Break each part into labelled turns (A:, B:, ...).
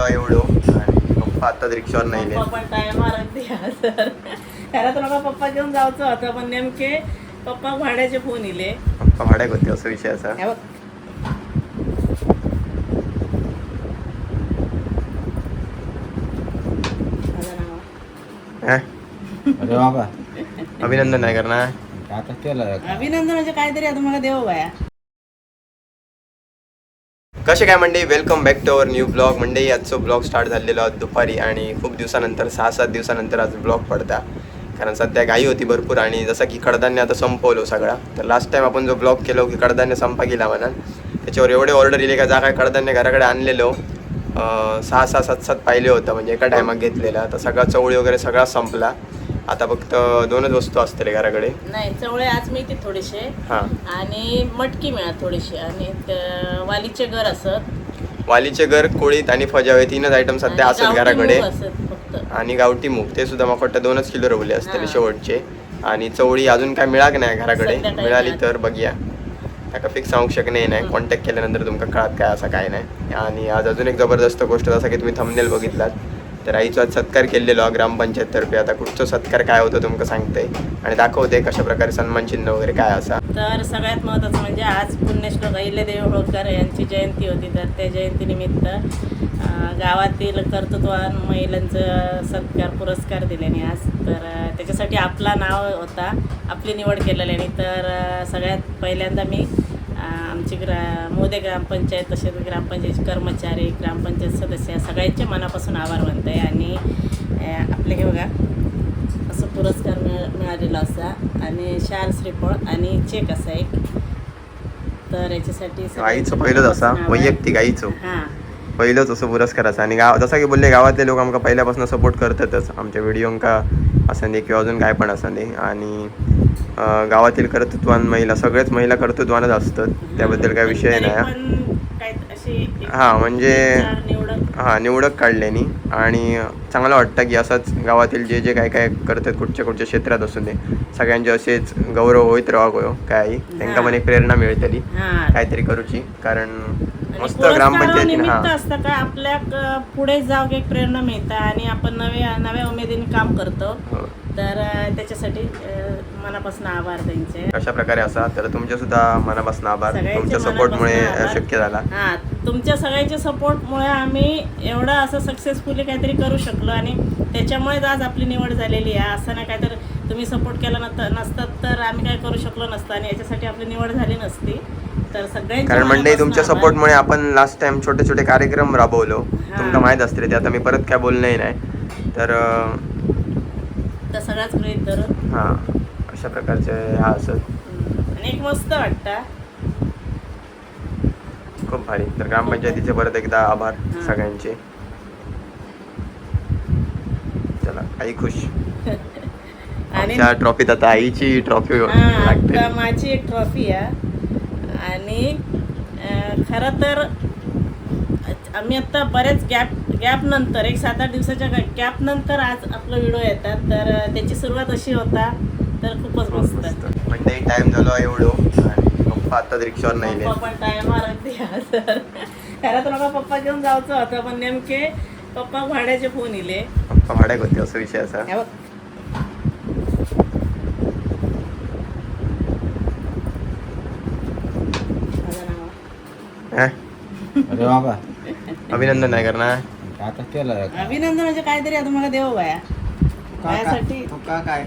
A: झालो एवढो. आणि पप्पा आता रिक्षावर नाही
B: पप्पा पण अगदी सर त्याला तर नका पप्पा घेऊन जायचं होतं पण नेमके पप्पा भाड्याचे फोन इले.
A: पप्पा भाड्याक होते असं विषय असा.
B: हे बघ. माझं नाव.
A: हा?
C: अरे बाबा.
A: अभिनंदन नाही करणार.
C: आता केलं
B: अभिनंदन म्हणजे काहीतरी आता मला देव बाया.
A: कसे काय मंडळी? Welcome back to our new blog म्हणजे आजचं ब्लॉग स्टार्ट झालेलो दुपारी आणि खूप दिवसानंतर सहा सात दिवसानंतर आज ब्लॉग पडता. कारण सध्या गाई होती भरपूर आणि जसं की कडधान्य आता संपवलो सगळा. तर लास्ट टाईम आपण जो ब्लॉग केलो की कडधान्य संपा गेला म्हणा त्याच्यावर एवढे ऑर्डर येले का जा काय कडधान्य घराकडे आणलेलो. सहा सहा सात सात पाहिले होतं. म्हणजे एका टायमात घेतलेला. तर सगळा चवळी वगैरे सगळा संपला. आता फक्त दोनच वस्तू असतील घराकडे?
B: नाही चवळे आज मिळते थोडेसे.
A: हां.
B: आणि मटकी मिळत थोडीशी. आणि त- वालीचे घर असत.
A: वालीचे घर कोळीत आणि फजावे तीनच आयटम सध्या
B: आणि
A: असत
B: गावठी
A: घराकडे.
B: मूग असत फक्त.
A: आणि गावठी मूग ते सुद्धा मला वाटतं दोनच किलो रवले असतील
B: हा.
A: शेवटचे. आणि चवळी अजून काय मिळाक नाही घराकडे?
B: सध्या काही
A: मिळाली तर बघूया. ताका फिक्स सांगू शकणे नाही कॉन्टॅक्ट केल्यानंतर तुमका कळत काय असं काय नाही. आणि आज अजून एक जबरदस्त गोष्ट जसं की तुम्ही थंबनेल बघितलात. तर आईचा आज सत्कार केलेलो ग्रामपंचायत तर्फे आता कुठचं सत्कार काय होतं तुमका सांगते. आणि दाखवते कशा प्रकारे सन्मान चिन्ह वगैरे काय असा.
B: तर सगळ्यात महत्त्वाचं म्हणजे आज पुण्यश्लोक अहिल्यादेवी होळकर यांची जयंती होती. तर त्या जयंतीनिमित्त गावातील कर्तृत्वान महिलांचं सत्कार पुरस्कार दिल्याने आज. तर त्याच्यासाठी आपला नाव होता आपली निवड केलेल्याने. तर सगळ्यात पहिल्यांदा मी आमची ग्रा मोदे ग्रामपंचायत तसेच ग्रामपंचायतचे कर्मचारी ग्रामपंचायत सदस्य सगळ्यांचे मनापासून आभार मानते आणि आपले हे बघा असं पुरस्कार मिळ मिळालेला असा आणि शाल श्रीफळ आणि चेक असा एक. तर याच्यासाठी
A: आईचं पहिलंच असा. वैयक्तिक आईचं
B: हां.
A: पहिलंच असं पुरस्कार असा. आणि गाव जसं की बोलले गावातले लोक आमका पहिल्यापासून सपोर्ट करतातच. आमच्या व्हिडिओंका असं दे किंवा अजून काय पण असं दे आणि गावातील कर्तृत्वान महिला सगळेच महिला कर्तृत्वानच असतात. त्याबद्दल काय विषय नाही. हां म्हणजे हां निवडक काढल्यानी आणि चांगलं वाटतं की असंच गावातील जे जे काय काय करतात कुठच्या कुठच्या क्षेत्रात असून दे सगळ्यांचे असेच गौरव होईत राहा गो काय त्यांना पण एक प्रेरणा मिळतली काहीतरी करूची. कारण मस्त हां.
B: असतं का? आपल्या पुढे जाऊ एक प्रेरणा मिळतं आणि आपण नव्या नव्या उमेदीने काम करतो.
A: हो.
B: तर त्याच्यासाठी मनापासून आभार त्यांचे.
A: अशा प्रकारे असा तर तुमचे सुद्धा मनापासून आभार. तुमच्या सपोर्टमुळे. शक्य झाला.
B: हा तुमच्या सगळ्यांच्या सपोर्टमुळे आम्ही एवढं असं सक्सेसफुली काहीतरी करू शकलो आणि त्याच्यामुळेच आज आपली निवड झालेली आहे. असं नाही काय तर तुम्ही सपोर्ट केला नसतं नसतात तर आम्ही काय करू शकलो नसतं आणि याच्यासाठी आपली निवड झाली नसती. तर सगळ्यांच्या
A: कारण मंडळी तुमच्या. सपोर्टमुळे आपण लास्ट टाइम छोटे छोटे कार्यक्रम राबवलो. तुमका माहीत असते ते आता मी परत काय बोलणंही नाही. तर
B: तर सगळ्याच गृहित धरून.
A: हां. अशा प्रकारचे हा असत.
B: आणि एक मस्त वाटतं
A: खूप भारी. तर ग्रामपंचायतीचे परत एकदा आभार. सगळ्यांचे. चला आई खुश.
B: आणि
A: आमच्या ट्रॉफीत आता आईची ट्रॉफी लागते.
B: माझी एक ट्रॉफी आहे आणि खरं तर आम्ही आता बरेच गॅप गॅप नंतर एक सात आठ दिवसाच्या गॅप नंतर आज आपला व्हिडिओ येतात. तर त्याची सुरुवात अशी होता. तर खूपच मस्त
A: म्हणजे टाइम झालो एवढो. आणि पप्पा आता रिक्षावर नाही
B: पप्पा पण अगदी सर. खरं तर नका पप्पा घेऊन जायचं होतं पण नेमके पप्पा भाड्याचे फोन इले.
A: पप्पा भाड्याक होते असं विषय असा?
C: अरे बाबा.
A: अभिनंदन नाही करणार.
C: आता केलं
B: अभिनंदन म्हणजे काहीतरी आता मला देव बाया. माझ्यासाठी
C: तू का काय?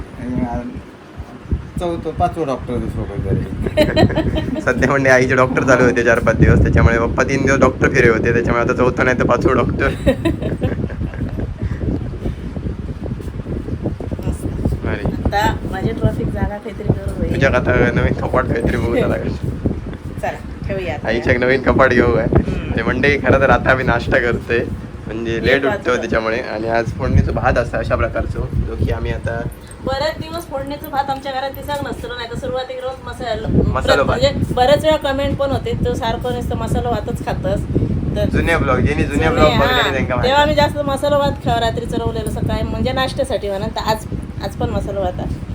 C: चौथं पाचवं डॉक्टर
A: सध्या म्हणजे आईचे डॉक्टर चालू होते चार पाच दिवस त्याच्यामुळे पप्पा तीन दिवस डॉक्टर फिरे होते त्याच्यामुळे आता चौथं नाही तर पाचवं डॉक्टर
B: माझी ट्रॉफिक जागा काहीतरी.
A: तुझ्या आता नवीन कपाट काहीतरी बघू
B: चला आता.
A: आईच्या एक नवीन कपाट घेऊ आहे. म्हणजे मंडळी खरं तर आता आम्ही नाश्ता करतोय म्हणजे लेट. उठतो त्याच्यामुळे आणि आज फोडणीचं भात असतं अशा प्रकारचं जो की आम्ही आता
B: बरेच दिवस फोडणीचं भात आमच्या घरात दिसाक नसतं नाही तर सुरुवातीला रोज मसाला
A: मसाला भात.
B: म्हणजे बरेच वेळा कमेंट पण होते तो सारखं नुसतं मसाला भातच खातस तर
A: जुन्या ब्लॉग ज्यांनी जुन्या
B: जुने,
A: ब्लॉग
B: हा.
A: बघले त्यांना
B: तेव्हा
A: माहिती.
B: आम्ही जास्त मसाला भात खावा रात्री चरवलेलं सकाळी म्हणजे नाश्त्यासाठी म्हणा तर आज आज पण मसाला भात आहे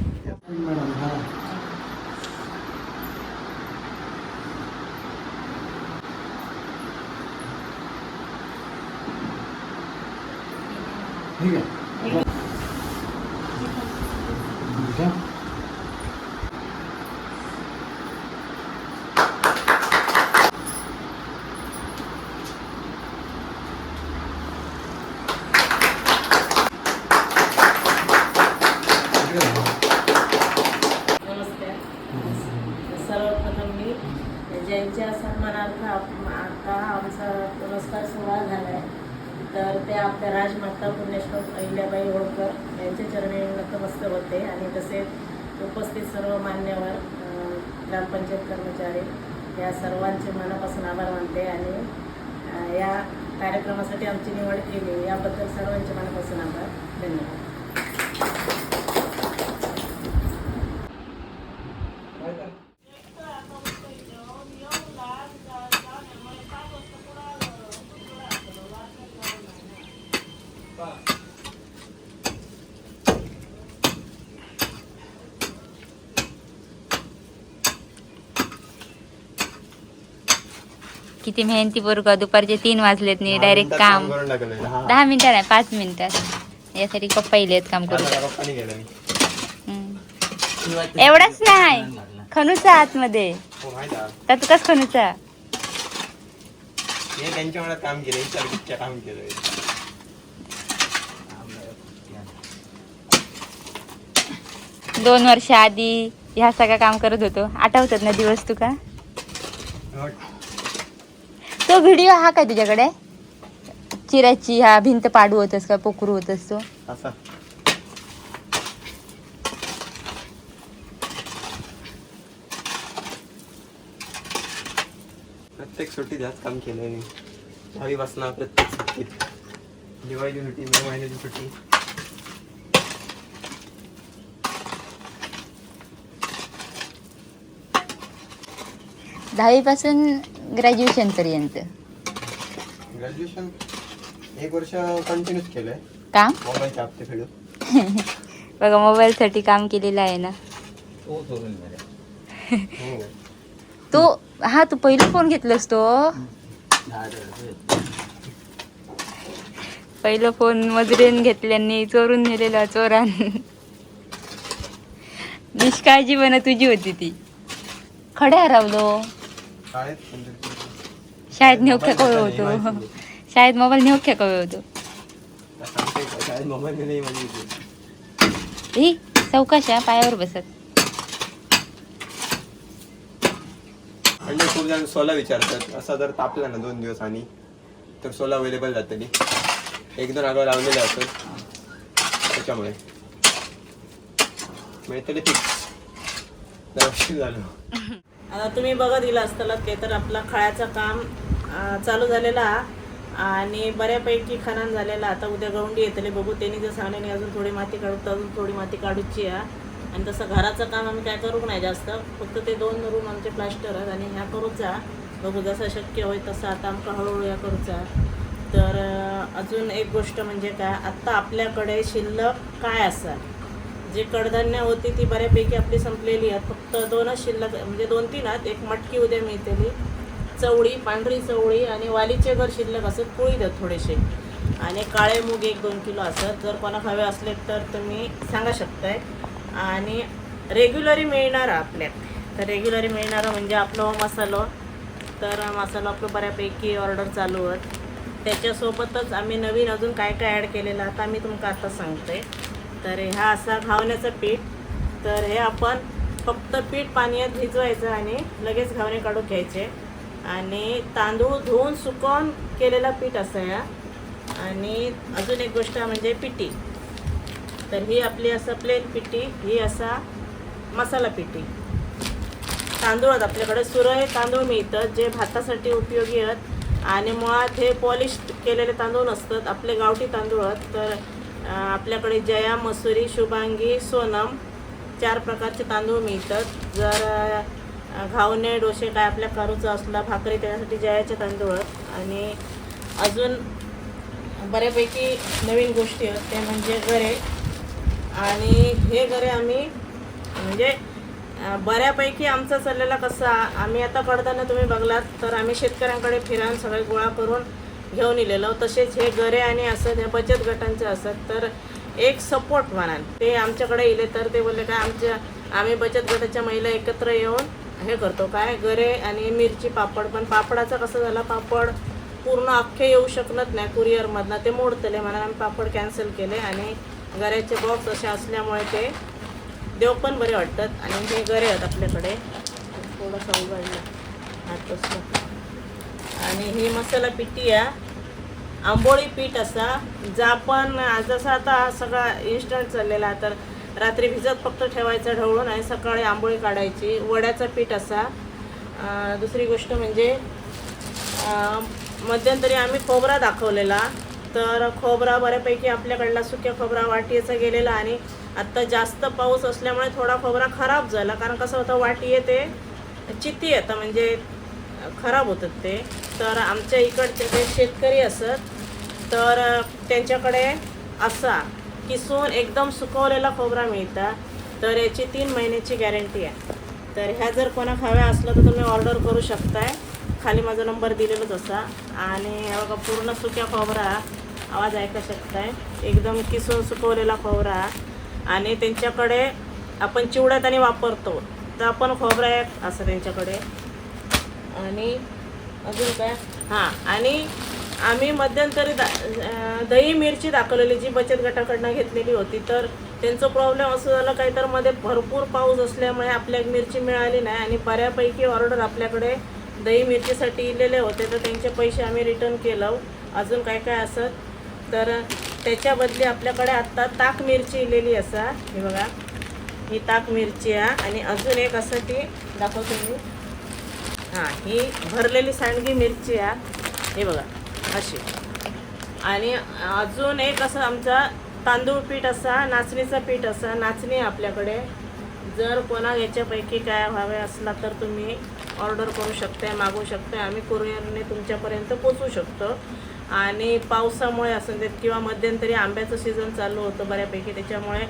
C: ठीक आहे ठीक आहे.
B: नमस्कार सर्वप्रथम मी ज्यांच्या सन्मानार्थ आप- आता आमचा पुरस्कार सोहळा झाला आहे तर ते आपल्या राजमाता पुण्यश्लोक अहिल्याबाई होळकर यांच्या चरणी नतमस्तक होते आणि तसेच उपस्थित सर्व मान्यवर ग्रामपंचायत कर्मचारी या सर्वांचे मनापासून आभार मानते आणि या कार्यक्रमासाठी आमची निवड केली. याबद्दल सर्वांचे मनापासून आभार. धन्यवाद.
D: किती मेहनती पोरगा दुपारचे तीन वाजलेत नाही डायरेक्ट काम.
A: दहा.
D: मिनिटं नाही पाच मिनिटात यासाठी पप्पा येलेत काम करू. एवढाच नाही. खनुचा आतमध्ये.
A: हो
D: कस खनुचा?
A: त्यांच्या मनात काम केलं विचार कितच्या काम केलं
D: दोन वर्ष आधी ह्या सगळं काम करत होतो. आठवतात ना दिवस तुका? तो व्हिडिओ हा काय तुझ्याकडे? चिराची हा भिंत पाडू होतस का पोखरू होतस तो
A: असा. प्रत्येक सुट्टीत ह्याच काम केलंय मी. दहावी बसणार प्रत्येक सुट्टीत. दिवाळीची सुट्टी मे महिन्याची सुट्टी.
D: दहावी ग्रॅज्युएशन पर्यंत.
A: ग्रॅज्युएशन एक वर्ष कंटिन्यूच केलंय.
D: काम?
A: मोबाईलचे हप्ते फेडून.
D: बघा मोबाईल साठी काम केलेलं आहे ना.
C: तो सोडून.
A: हो
D: तो हा तू पहिला फोन घेतलास तो. पहिलं फोन मजुरीन घेतल्याने चोरून नेलेला चोरान. निष्काळजी बन तुझी होती ती. खडे हरवलो.
A: शाळेत कोणतरी-
D: शाळेत
A: घेतला नाही,
D: होतो शाळेत मोबाईल नेऊ खेकवे होतो. ही चौकाशा पायावर बसत
A: म्हणजे खूप जण सोला विचारतात असा जर तापला ना दोन दिवस आणि तर सोला अवेलेबल जातली एक दोन आगाव लावलेले असत त्याच्यामुळे मिळतले फिक्स झालं
B: आता तुम्ही बघत गेला असताना ते तर आपला खळ्याचं काम चालू झालेला आणि बऱ्यापैकी खनन झालेला. आता उद्या गवंडी येतले बघू. त्यांनी जर सांगण्याने अजून थोडी माती काढू तर अजून थोडी माती काढूची आहे. आणि तसं घराचं काम आम्ही काय करू नाही जास्त. फक्त ते दोन रूम आमचे प्लास्टर आहेत आणि ह्या करूचा बघू जसं शक्य होईल तसं आता आमका हळूहळू या करूचा तर अजून एक गोष्ट म्हणजे काय? आत्ता आपल्याकडे शिल्लक काय असा जे कडधान्य होती ती बऱ्यापैकी आपली संपलेली आहेत फक्त दोनच शिल्लक म्हणजे दोन तीन आहेत. एक मटकी उद्या मिळतेली चवळी पांढरी चवळी आणि वालीचे घर शिल्लक असत पोळी द्या थोडेसे. आणि काळे मूग एक दोन किलो असत जर कोणा हवे असले तर तुम्ही सांगा शकताय. आणि रेग्युलरी मिळणारा आपल्यात तर रेग्युलरी मिळणारा म्हणजे आपलं मसालो. तर मसाला आपलं बऱ्यापैकी ऑर्डर चालू आहेत त्याच्यासोबतच आम्ही नवीन अजून काय काय ॲड केलेलं आता मी तुमका आता सांगते. तर ह्या असा घावण्याचं पीठ. तर हे आपण फक्त पीठ पाण्यात भिजवायचं आणि लगेच घावणे काढून घ्यायचे. आणि तांदूळ धुवून सुकवून केलेला पीठ असं या. आणि अजून एक गोष्ट म्हणजे पिटी तर ही आपली असं प्लेन पिटी ही असा मसाला पिटी तांदूळ आहेत आपल्याकडे सुरय तांदूळ मिळतं जे भातासाठी उपयोगी आहेत. आणि मुळात हे पॉलिश केलेले तांदूळ नसतात आपले गावठी तांदूळ आहेत. तर आपल्याकडे जया मसुरी शुभांगी सोनम चार प्रकारचे तांदूळ मिळतात. जर घावणे डोसे काय आपल्या करूचा असला भाकरी त्यासाठी जयाचे तांदूळ. आणि अजून बऱ्यापैकी नवीन गोष्टी आहेत ते म्हणजे गरे. आणि हे गरे आम्ही म्हणजे बऱ्यापैकी आमचा चाललेला कसा आम्ही आता कडताना तुम्ही बघलात तर आम्ही शेतकऱ्यांकडे फिरान सगळे गोळा करून घेऊन इलेलो. तसेच हे गरे आणि असत हे बचत गटांचे असत तर एक सपोर्ट म्हणाल. ते आमच्याकडे इले तर ते बोलले काय आमच्या आम्ही बचत गटाच्या महिला एकत्र येऊन हे करतो. काय गरे आणि मिरची पापड. पण पापडाचा कसं झाला पापड पूर्ण अख्खे येऊ शकत नाही कुरिअरमधनं. ते मोडतले म्हणून आम्ही पापड कॅन्सल केले आणि गऱ्याचे बॉक्स असे असल्यामुळे ते देव पण बरे वाटतात. आणि हे गरे आहेत आपल्याकडे. थोडंसं उघडलं. हातच आणि ही मसाला पिठी आहे. आंबोळी पीठ असा. जा पण जसं आता हा सगळा इन्स्टंट चाललेला तर रात्री भिजत फक्त ठेवायचं ढवळून आणि सकाळी आंबोळी काढायची. वड्याचा पीठ असा. दुसरी गोष्ट म्हणजे मध्यंतरी आम्ही खोबरा दाखवलेला. तर खोबरा बऱ्यापैकी आपल्याकडला सुक्या खोबरा वाटीचा गेलेला आणि आत्ता जास्त पाऊस असल्यामुळे थोडा खोबरा खराब झाला. कारण कसं होतं वाटी येते चित्ती येतं. म्हणजे खराब होतात ते. तर आमच्या इकडचे जे शेतकरी असत तर त्यांच्याकडे असा किसून एकदम सुकवलेला खोबरा मिळता तर याची तीन महिन्याची गॅरंटी आहे. तर ह्या जर कोणा हव्या असलं तर तुम्ही ऑर्डर करू शकताय. खाली माझा नंबर दिलेलाच असा. आणि बघा पूर्ण सुक्या खोबरा. आवाज ऐका शकताय? एकदम किसून सुकवलेला खोबरा. आणि त्यांच्याकडे आपण चिवड्यात आणि वापरतो. तर आपण खोबरा एक असं त्यांच्याकडे. आणि अजून काय? हां आणि आम्ही मध्यंतरी दा दही मिरची दाखवलेली जी बचत गटाकडनं घेतलेली होती तर त्यांचं प्रॉब्लेम असं झालं काही तर मध्ये भरपूर पाऊस असल्यामुळे आपल्या मिरची मिळाली नाही आणि बऱ्यापैकी ऑर्डर आपल्याकडे दही मिरचीसाठी इलेले होते तर त्यांचे पैसे आम्ही रिटर्न केलं. अजून काय काय असत तर त्याच्या बदली आपल्याकडे आत्ता ताक मिरची इलेली असा. हे बघा. ही ताक मिरची आहे. आणि अजून एक असं ती दाखवतो मी. हां ही भरलेली सांडगी मिरची आहे. हे बघा अशी. आणि अजून एक असं आमचा तांदूळ पीठ असा नाचणीचा पीठ असा नाचणी आहे आपल्याकडे. जर कोणा याच्यापैकी काय हवे असला तर तुम्ही ऑर्डर करू शकताय मागवू शकताय. आम्ही कुरिअरने तुमच्यापर्यंत पोचू शकतो. आणि पावसामुळे असं देत किंवा मध्यंतरी आंब्याचं सीझन चालू होतं बऱ्यापैकी त्याच्यामुळे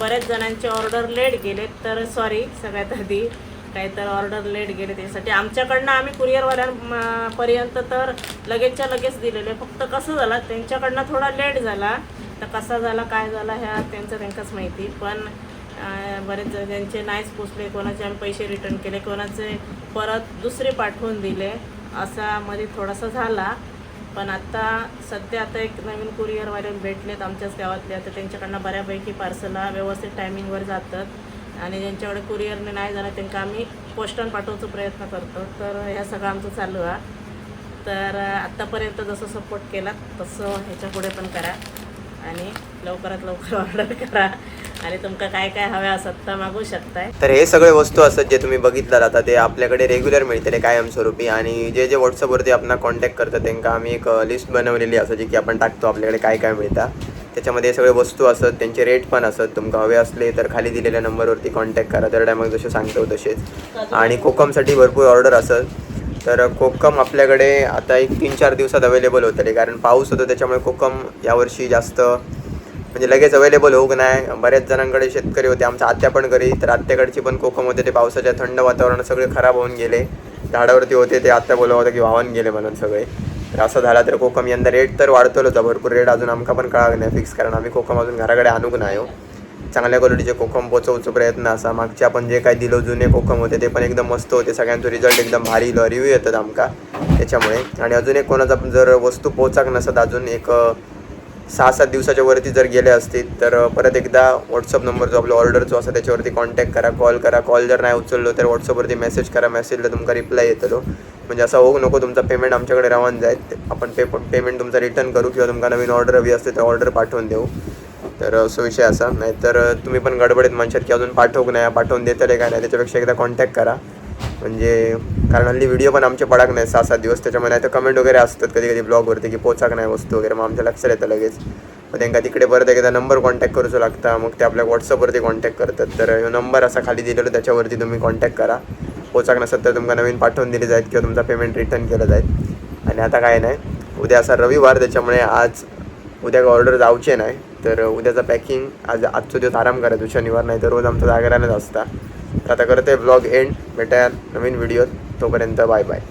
B: बऱ्याच जणांचे ऑर्डर लेट गेले तर सॉरी सगळ्यात आधी. काहीतर ऑर्डर लेट गेले त्याच्यासाठी आमच्याकडनं आम्ही कुरिअरवाल्यांपर्यंत तर लगेचच्या लगेच दिलेले. फक्त कसं झालं त्यांच्याकडनं थोडा लेट झाला. तर कसा झाला काय झाला ह्या त्यांचं त्यांकाच माहिती. पण बरेच जण त्यांचे नाहीच पोचले. कोणाचे आम्ही पैसे रिटर्न केले कोणाचे परत दुसरे पाठवून दिले. असा मध्ये थोडासा झाला. पण आता सध्या आता एक नवीन कुरिअरवाले भेटलेत आमच्याच गावातले. आता त्यांच्याकडनं बऱ्यापैकी पार्सला व्यवस्थित टायमिंगवर जातात. आणि ज्यांच्याकडे कुरिअरने नाही जाणार त्यांना आम्ही पोस्टान पाठवचा प्रयत्न करतो. तर ह्या सगळं आमचं चालू आहे. तर आत्तापर्यंत जसं सपोर्ट केला तसं ह्याच्या पुढे पण करा. आणि लवकरात लवकर ऑर्डर करा. आणि तुमका काय काय हव्या असत तर मागू शकताय.
A: तर हे सगळे वस्तू असतात जे तुम्ही बघितलं आता ते आपल्याकडे रेग्युलर मिळतले कायमस्वरूपी. आणि जे जे व्हॉट्सअपवरती आपण कॉन्टॅक्ट करतात त्यांना आम्ही एक uh, लिस्ट बनवलेली असं जी की आपण टाकतो आपल्याकडे काय काय मिळतं. त्याच्यामध्ये सगळे वस्तू असत त्यांचे रेट पण असत. तुमका हवे असले तर खाली दिलेल्या नंबरवरती कॉन्टॅक्ट करा. तर टायमाक जसे सांगतो तसेच. आणि कोकमसाठी भरपूर ऑर्डर असत. तर कोकम आपल्याकडे आता एक तीन चार दिवसात अवेलेबल होतले कारण पाऊस होतो त्याच्यामुळे कोकम यावर्षी जास्त म्हणजे लगेच अवेलेबल होऊ नाही. बऱ्याच जणांकडे शेतकरी होते. आमच्या आत्या पण घरी. तर आत्याकडची पण कोकम होते. ते पावसाच्या थंड वातावरणात सगळे खराब होऊन गेले. झाडावरती होते. ते आत्या बोलवत होतं की वाहून गेले म्हणून सगळे. तर असं झाला तर कोकम यंदा रेट तर वाढतलोच. होता भरपूर रेट अजून आमका पण कळाग नाही फिक्स कारण आम्ही कोकम अजून घराकडे आणूक नाही हो. चांगल्या क्वालिटीचे कोकम पोचवचो प्रयत्न असा. मागचे आपण जे काही दिलो जुने कोकम होते ते पण एकदम मस्त होते. सगळ्यांचा रिझल्ट एकदम भारी इलो रिव्ह्यू येतात आमका त्याच्यामुळे. आणि अजून एक कोणाचा जर वस्तू पोचाक नसत अजून एक सहा सात दिवसाच्या वरती जर गेले असतील तर परत एकदा व्हॉट्सअप नंबर जो आपला ऑर्डर जो असा त्याच्यावरती कॉन्टॅक्ट करा कॉल करा. कॉल जर नाही उचललो तर व्हॉट्सअपवरती मेसेज करा. मेसेजला तुमका रिप्लाय येतो म्हणजे असं होऊ नको तुमचा पेमेंट आमच्याकडे रवान जाईल. आपण पे पेमेंट तुमचा रिटर्न करू किंवा तुमका नवीन ऑर्डर हवी असते तर ऑर्डर पाठवून देऊ. तर असो विषय असा. नाहीतर तुम्ही पण गडबडीत म्हणशात की अजून पाठवू नाही? पाठवून देतले काय नाही? त्याच्यापेक्षा एकदा कॉन्टॅक्ट करा. म्हणजे कारण हल्ली व्हिडिओ पण आमचे पडाक नाही सहा सात दिवस. त्याच्यामुळे नाही तर कमेंट वगैरे असतात कधी कधी ब्लॉगवरती की पोचाक नाही वस्तू वगैरे मग आमच्या लक्षात येतं लगेच. मग त्यांना तिकडे परत एकदा नंबर कॉन्टॅक्ट करूचो लागता. मग ते आपल्या व्हॉट्सअपवरती कॉन्टॅक्ट करतात. तर ह्यो नंबर असा खाली दिलेलो त्याच्यावरती तुम्ही कॉन्टॅक्ट करा. पोचाक नसत तर तुमका नवीन पाठवून दिले जाईल किंवा तुमचा पेमेंट रिटर्न केलं जाईल आणि आता काय नाही. उद्या असा रविवार त्याच्यामुळे आज उद्या ऑर्डर जाऊचे नाही. तर उद्याचं पॅकिंग आज आजचं दिवस आराम करायचो शनिवार नाही तर रोज आमचा जागरानच असता. तर आता करते ब्लॉग एंड भेटाया नवीन व्हिडिओत तोपर्यंत बाय बाय